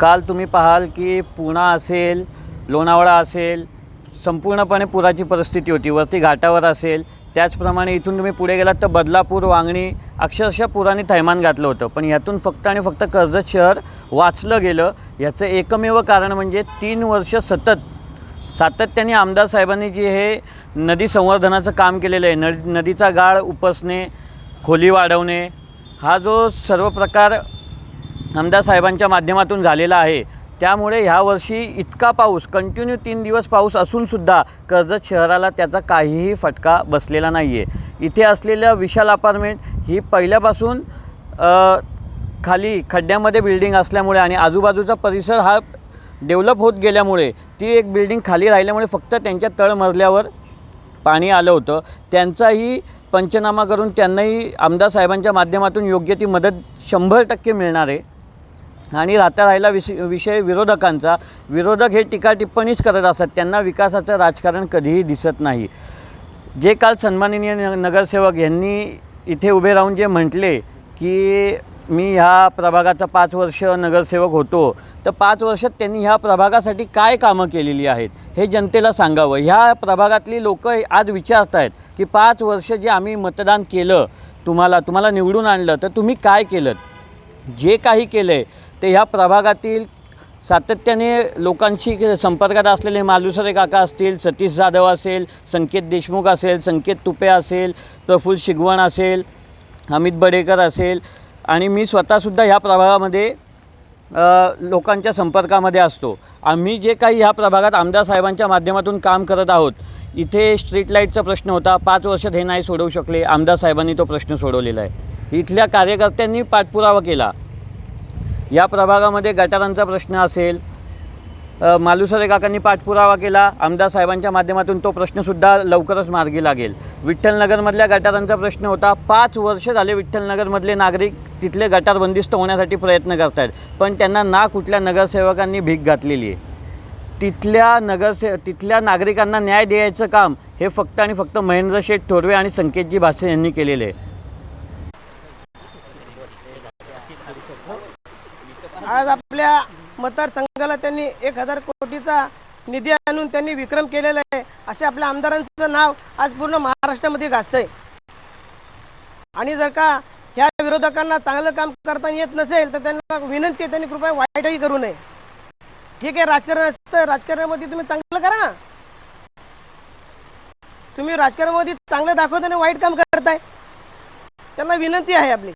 काल तुम्ही पाहाल की पुणा असेल लोणावळा असेल संपूर्णपणे पुराची परिस्थिती होती. वरती घाटावर असेल. त्याचप्रमाणे इथून तुम्ही पुढे गेलात तर बदलापूर वांगणी अक्षरशः पुराने थैमान घातलं होतं. पण यातून फक्त आणि फक्त कर्जत शहर वाचलं गेलं. याचं एकमेव कारण म्हणजे तीन वर्ष सतत सातत्याने आमदार साहेबांनी जे हे नदी संवर्धनाचं काम केलेलं आहे नद नदीचा गाळ उपसणे खोली वाढवणे हा जो सर्व प्रकार आमदार साहेबांच्या माध्यमातून झालेला आहे. त्यामुळे ह्या वर्षी इतका पाऊस कंटिन्यू तीन दिवस पाऊस असूनसुद्धा कर्जत शहराला त्याचा काहीही फटका बसलेला नाही आहे इथे असलेलं विशाल अपार्टमेंट ही पहिल्यापासून खाली खड्ड्यामध्ये बिल्डिंग असल्यामुळे आणि आजूबाजूचा परिसर हा डेव्हलप होत गेल्यामुळे ती एक बिल्डिंग खाली राहिल्यामुळे फक्त त्यांच्या तळमजल्यावर पाणी आलं होतं. त्यांचाही पंचनामा करून त्यांनाही आमदार साहेबांच्या माध्यमातून योग्य ती मदत शंभर टक्के मिळणार आहे. आणि राहता राहिला विष विषय विरोधकांचा. विरोधक हे टीका टिप्पणीच करत असतात त्यांना विकासाचं राजकारण कधीही दिसत नाही. जे काल सन्माननीय न- नगरसेवक यांनी इथे उभे राहून जे म्हटले की मी ह्या प्रभागाचा पाच वर्ष नगरसेवक होतो तर पाच वर्षात त्यांनी ह्या प्रभागासाठी काय कामं केलेली आहेत हे जनतेला सांगावं. ह्या प्रभागातली लोक आज विचारत आहेत की पाच वर्ष जे आम्ही मतदान केलं तुम्हाला तुम्हाला निवडून आणलं तर तुम्ही काय केलं जे काही केलं आहे ते ह्या प्रभागातील सातत्याने लोकांशी संपर्कात असलेले मालुसरे काका असतील सतीश जाधव असेल संकेत देशमुख असेल संकेत तुपे असेल प्रफुल्ल शिगवण असेल अमित बडेकर असेल आणि मी स्वतःसुद्धा ह्या प्रभागामध्ये लोकांच्या संपर्कामध्ये असतो. आम्ही जे काही ह्या प्रभागात आमदार साहेबांच्या माध्यमातून काम करत आहोत इथे स्ट्रीट लाईटचा प्रश्न होता. पाच वर्षात हे नाही सोडवू शकले. आमदार साहेबांनी तो प्रश्न सोडवलेला आहे. इथल्या कार्यकर्त्यांनी पाठपुरावा केला. या प्रभागामध्ये गटारांचा प्रश्न असेल मालुसरे काकांनी पाठपुरावा केला आमदार साहेबांच्या माध्यमातून तो प्रश्नसुद्धा लवकरच मार्गी लागेल. विठ्ठलनगरमधल्या गटारांचा प्रश्न होता पाच वर्ष झाले विठ्ठलनगरमधले नागरिक तिथले गटार बंदिस्त होण्यासाठी प्रयत्न करत आहेत पण त्यांना ना कुठल्या नगरसेवकांनी भीक घातलेली आहे तिथल्या नगरसे तिथल्या नागरिकांना न्याय द्यायचं काम हे फक्त आणि फक्त महेंद्र शेठ थोरवे आणि संकेतजी भासे यांनी केलेले आहे. आज आपल्या मतदारसंघाला त्यांनी एक हजार कोटीचा निधी आणून त्यांनी विक्रम केलेला आहे. असे आपल्या आमदारांचं नाव आज पूर्ण महाराष्ट्रामध्ये गाजतंय आणि जर का ह्या विरोधकांना चांगलं काम करता येत नसेल तर त्यांना विनंती आहे त्यांनी कृपया वाईटही करू नये. ठीक आहे राजकारण असतं. राजकारणामध्ये तुम्ही चांगलं करा. तुम्ही राजकारणामध्ये चांगलं दाखवताना वाईट काम करताय. त्यांना विनंती आहे आपली.